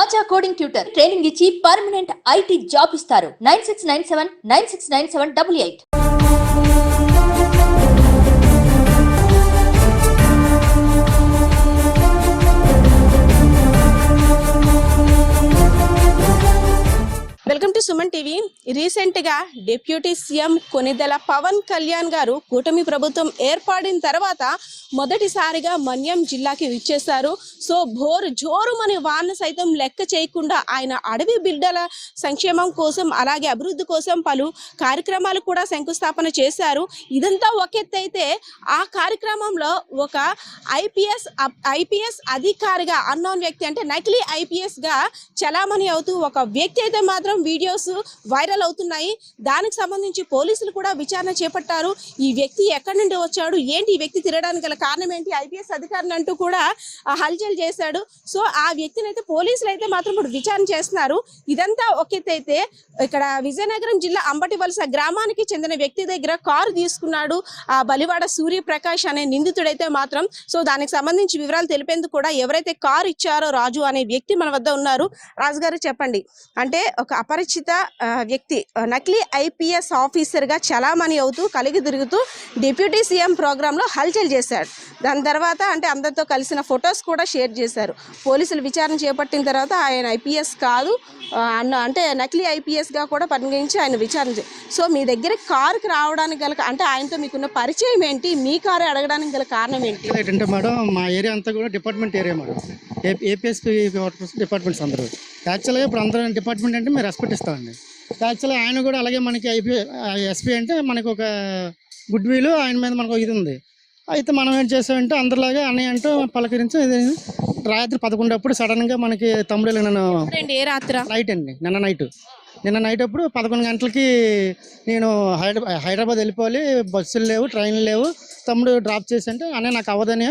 ఆచా coding tutor training ఇచ్చి permanent IT job ఇస్తారు. Nine six nine seven nine six nine seven double eight. Suman TV. రీసెంట్గా deputy CM Konidela Pawan Kalyan garu కూటమి ప్రభుత్వం ఏర్పడిన తర్వాత మొదటిసారిగా మన్యం జిల్లాకి విచ్చేశారు. సో భోరు జోరుమని వాన సైతం లెక్క చేయకుండా ఆయన అడవి బిడ్డల సంక్షేమం కోసం అలాగే అభివృద్ధి కోసం పలు కార్యక్రమాలు కూడా శంకుస్థాపన చేశారు. ఇదంతా ఒక అయితే ఆ కార్యక్రమంలో ఒక ఐపీఎస్ ఐపీఎస్ అధికారిగా అన్నోన్ వ్యక్తి అంటే నకిలీ ఐపీఎస్గా చలామణి అవుతూ ఒక వ్యక్తి అయితే మాత్రం వీడియోస్ వైరల్ అవుతున్నాయి. దానికి సంబంధించి పోలీసులు కూడా విచారణ చేపట్టారు. ఈ వ్యక్తి ఎక్కడి నుండి వచ్చాడు? ఏంటి ఈ వ్యక్తి తిరగడానికి గల కారణం ఏంటి? ఐపీఎస్ అధికారిని అంటూ కూడా హల్చల్ చేశాడు. సో ఆ వ్యక్తిని అయితే పోలీసులు అయితే మాత్రం ఇప్పుడు విచారణ చేస్తున్నారు. ఇదంతా ఒక ఇక్కడ విజయనగరం జిల్లా అంబటి వలస గ్రామానికి చెందిన వ్యక్తి దగ్గర కారు తీసుకున్నాడు ఆ బలివాడ సూర్యప్రకాష్ అనే నిందితుడైతే మాత్రం. సో దానికి సంబంధించి వివరాలు తెలిపేందుకు కూడా ఎవరైతే కారు ఇచ్చారో రాజు అనే వ్యక్తి మన వద్ద ఉన్నారు. రాజు గారు చెప్పండి. అంటే ఒక అపరిచిత ఆ, వ్యక్తి నకిలీ ఐపీఎస్ ఆఫీసర్గా చలామణి అవుతూ కలిగి తిరుగుతూ డిప్యూటీ సీఎం ప్రోగ్రాంలో హల్చల్ చేశాడు. దాని తర్వాత అంటే అందరితో కలిసిన ఫొటోస్ కూడా షేర్ చేశారు. పోలీసులు విచారణ చేపట్టిన తర్వాత ఆయన ఐపీఎస్ కాదు అన్న అంటే నకిలీ ఐపీఎస్గా కూడా పరిగణించి ఆయన విచారణ సో మీ దగ్గర కారుకి రావడానికి గల అంటే ఆయనతో మీకున్న పరిచయం ఏంటి? మీ కారు అడగడానికి గల కారణం ఏంటి? ఏంటంటే మేడం మా ఏరియా అంతా కూడా department area madam. APSP departments అందరూ. యాక్చువల్గా ఇప్పుడు అందరూ డిపార్ట్మెంట్ అంటే మేము రెస్పెక్ట్ ఇస్తామండి. యాక్చువల్గా ఆయన కూడా అలాగే మనకి ఐపీ ఎస్పీ అంటే మనకు ఒక గుడ్ విల్ ఆయన మీద మనకు ఇది ఉంది. అయితే మనం ఏం చేసామంటే అందరిలాగా అన్నయ్య అంటూ పలకరించి రాత్రి పదకొండు అప్పుడు సడన్గా మనకి తమ్ముడు నన్ను ఏంటి ఏ రాత్ర? నైట్ అండి. నిన్న నైట్ నిన్న నైట్ అప్పుడు పదకొండు గంటలకి నేను హైదరాబాద్ హైదరాబాద్ వెళ్ళిపోవాలి బస్సులు లేవు ట్రైన్లు లేవు. తమ్ముడు డ్రాప్ చేసి అంటే అనే నాకు అవ్వదని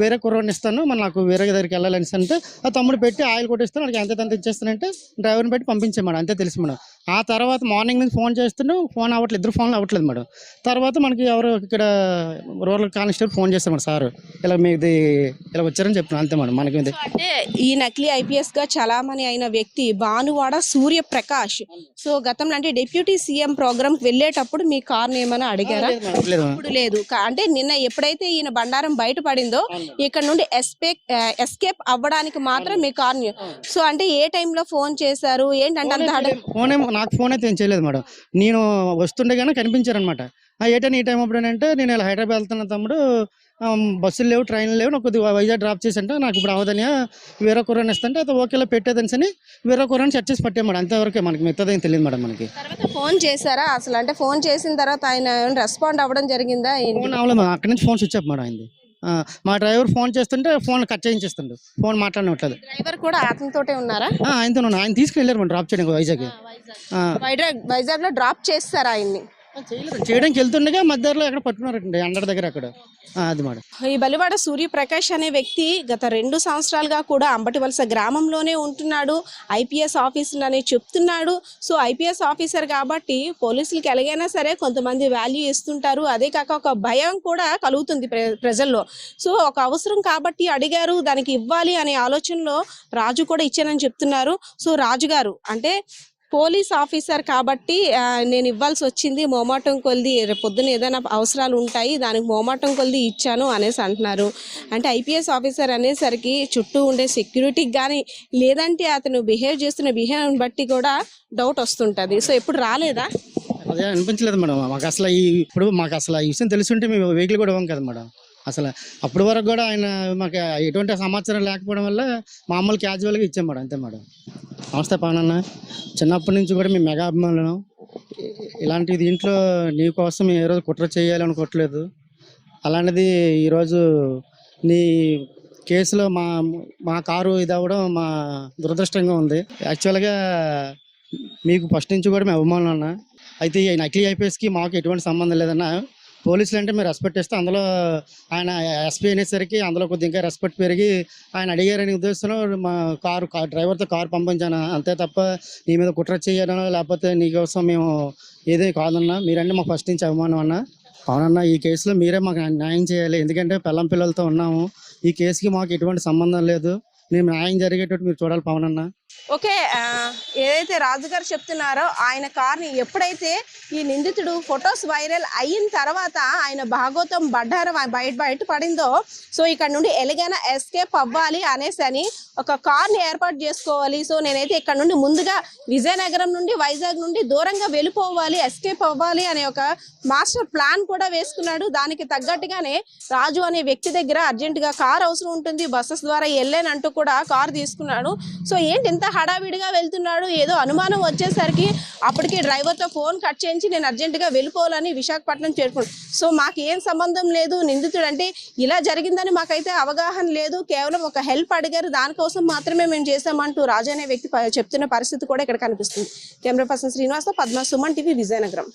వేరే కుర్రోడిని ఇస్తాను మరి నాకు వేరే దగ్గరికి వెళ్ళాలని అంటే ఆ తమ్ముడు పెట్టి ఆయిల్ కొట్టిస్తాను నాకు ఎంత ఎంత ఇచ్చేస్తానంటే డ్రైవర్ని పెట్టి పంపించాం మేడం అంతే తెలుసు మేడం. ఆ తర్వాత మార్నింగ్ నుంచి ఫోన్ చేస్తుంటే ఫోన్ అవ్వట్లేదు ఇద్దరు ఫోన్లు అవ్వట్లేదు మేడం. తర్వాత మనకి ఎవరు ఇక్కడ రూరల్ కానిస్టేబుల్ ఫోన్ చేస్తాం మేడం సార్ ఇలా మీది ఇలా వచ్చారని చెప్తున్నాను అంతే మేడం మనకి అంటే ఈ నకిలీ ఐపీఎస్గా చలామణి అయిన వ్యక్తి భానువాడ సూర్యప్రకాష్. సో గతంలో అంటే డిప్యూటీ సీఎం ప్రోగ్రామ్కి వెళ్ళేటప్పుడు మీ కార్ ఏమైనా అడిగారా? లేదు మేడం, అంటే నిన్న ఎప్పుడైతే ఈయన బండారం బయటపడిందో ఇక్కడ నుండి ఎస్పేక్ ఎస్కేప్ అవ్వడానికి మాత్రం మీ కార్ సో అంటే ఏ టైంలో ఫోన్ చేశారు? ఏంటంటే అంత ఫోన్ ఏమో నాకు ఫోన్ అయితే ఏం చేయలేదు మేడం. నేను వస్తుండే కానీ కనిపించారనమాట ఏ టైం ఈ టైం అప్పుడు అంటే నేను ఇలా హైదరాబాద్ వెళ్తున్న తమ్ముడు బస్సులు లేవు ట్రైన్లు లేవు. నాకు కొద్దిగా వైజాగ్ డ్రాప్ చేసి అంటే నాకు ఇప్పుడు అవదని వేరే కూరని ఇస్తుంటే అయితే ఓకేలా పెట్టేదని అని వేరే కూరని సెట్ చేసి పట్టే మేడం. అంతవరకే మనకి మిగతాదేం తెలియదు మేడం మనకి. ఫోన్ చేశారా? అసలు అంటే ఫోన్ చేసిన తర్వాత ఆయన రెస్పాండ్ అవ్వడం జరిగిందా? ఫోన్ అవ్వలేదు అక్కడి నుంచి ఫోన్ స్విచ్ ఆఫ్ మేడం అయింది. మా డ్రైవర్ ఫోన్ చేస్తుంటే ఫోన్ కట్ చేయించేస్తుండు. ఫోన్ మాట్లాడనట్లేదు. డ్రైవర్ కూడా అతనితోటే ఉన్నారా? ఆయనతో. ఆయన తీసుకెళ్ళారు మేడం డ్రాప్ చేయడానికి వైజాగ్ వైజాగ్. వైజాగ్లో డ్రాప్ చేస్తారా ఆయన్ని? చేయలేదు? చేయడానికి వెళ్తుండగా మధ్యలో ఎక్కడ అండర్ దగ్గర అక్కడ. అది మేడం. ఈ బలివాడ సూర్యప్రకాష్ అనే వ్యక్తి గత రెండు సంవత్సరాలుగా కూడా అంబటి వలస గ్రామంలోనే ఉంటున్నాడు ఐపీఎస్ ఆఫీసర్ అని చెప్తున్నాడు. సో ఐపీఎస్ ఆఫీసర్ కాబట్టి పోలీసులకి ఎలాగైనా సరే కొంతమంది వాల్యూ ఇస్తుంటారు. అదే కాక ఒక భయం కూడా కలుగుతుంది ప్ర- ప్రజల్లో. సో ఒక అవసరం కాబట్టి అడిగారు దానికి ఇవ్వాలి అనే ఆలోచనలో రాజు కూడా ఇచ్చానని చెప్తున్నారు. సో రాజు గారు అంటే పోలీస్ ఆఫీసర్ కాబట్టి నేను ఇవ్వాల్సి వచ్చింది మోమాటం కొలిది. పొద్దున ఏదైనా అవసరాలు ఉంటాయి దానికి మోమాటం కొలిది ఇచ్చాను అనేసి అంటున్నారు. అంటే ఐపీఎస్ ఆఫీసర్ అనేసరికి చుట్టూ ఉండే సెక్యూరిటీకి కానీ లేదంటే అతను బిహేవ్ చేస్తున్న బిహేవియర్ బట్టి కూడా డౌట్ వస్తుంటుంది. సో ఎప్పుడు రాలేదా? అదే అనిపించలేదు మేడం. మాకు అసలు ఈ ఇప్పుడు మాకు అసలు ఈ విషయం తెలుసుంటే మేము వెహికల్ కూడా ఇవ్వం కదా మేడం. అసలు అప్పటి వరకు కూడా ఆయన మాకు ఎటువంటి సమాచారం లేకపోవడం వల్ల మామూలు క్యాజువల్గా ఇచ్చాం మేడం అంతే మేడం. నమస్తే పానన్న. చిన్నప్పటి నుంచి కూడా మేము మెగా అభిమానులం. ఇలాంటి దీంట్లో నీ కోసం ఏ రోజు కుట్ర చేయాలి అనుకోవట్లేదు అలాంటిది ఈరోజు నీ కేసులో మా మా కారు ఇది అవ్వడం మా దురదృష్టంగా ఉంది. యాక్చువల్గా మీకు ఫస్ట్ నుంచి కూడా మేము అభిమానులు అన్న. అయితే ఈ నకిలీ ఐపీఎస్కి మాకు ఎటువంటి సంబంధం లేదన్నా. పోలీసులు అంటే మీరు రెస్పెక్ట్ ఇస్తే అందులో ఆయన ఎస్పీ అనేసరికి అందులో కొద్దిగా ఇంకా రెస్పెక్ట్ పెరిగి ఆయన అడిగారనే ఉద్దేశంలో మా కారు డ్రైవర్తో కారు పంపించాను. అంతే తప్ప నీ మీద కుట్ర చేయడనో లేకపోతే నీకోసం మేము ఏదే కాదన్నా మీరంటే మాకు ఫస్ట్ నుంచి అభిమానం అన్నా. అవునన్న ఈ కేసులో మీరే మాకు న్యాయం చేయాలి. ఎందుకంటే పిల్లం పిల్లలతో ఉన్నాము. ఈ కేసుకి మాకు ఎటువంటి సంబంధం లేదు. మేము న్యాయం జరిగేటట్టు మీరు చూడాలి పవన్ అన్న ఓకే ఏదైతే రాజు గారు చెప్తున్నారో ఆయన కార్ని ఎప్పుడైతే ఈ నిందితుడు ఫొటోస్ వైరల్ అయిన తర్వాత ఆయన భాగోతం బడ్డారం బయట బయట పడిందో సో ఇక్కడ నుండి ఎలాగైనా ఎస్కేప్ అవ్వాలి అనేసి అని ఒక కార్ని ఏర్పాటు చేసుకోవాలి. సో నేనైతే ఇక్కడ నుండి ముందుగా విజయనగరం నుండి వైజాగ్ నుండి దూరంగా వెళ్ళిపోవాలి ఎస్కేప్ అవ్వాలి అనే ఒక మాస్టర్ ప్లాన్ కూడా వేసుకున్నాడు. దానికి తగ్గట్టుగానే రాజు అనే వ్యక్తి దగ్గర అర్జెంటుగా కార్ అవసరం ఉంటుంది. బస్సెస్ ద్వారా వెళ్ళానంటూ కూడా కార్ తీసుకున్నాడు. సో ఏంటి అంతా హడావిడిగా వెళ్తున్నాడు. ఏదో అనుమానం వచ్చేసరికి అప్పటికి డ్రైవర్తో ఫోన్ కట్ చేయించి నేను అర్జెంటుగా వెళ్ళిపోవాలని విశాఖపట్నం చేరుకున్నాను సో మాకు ఏం సంబంధం లేదు. నిందితుడు అంటే ఇలా జరిగిందని మాకైతే అవగాహన లేదు. కేవలం ఒక హెల్ప్ అడిగారు. దానికోసం మాత్రమే మేము చేసామంటూ రాజు అనే వ్యక్తి ప- చెప్తున్న పరిస్థితి కూడా ఇక్కడ కనిపిస్తుంది. Camera person Srinivasa Padma Suman TV Vizianagaram.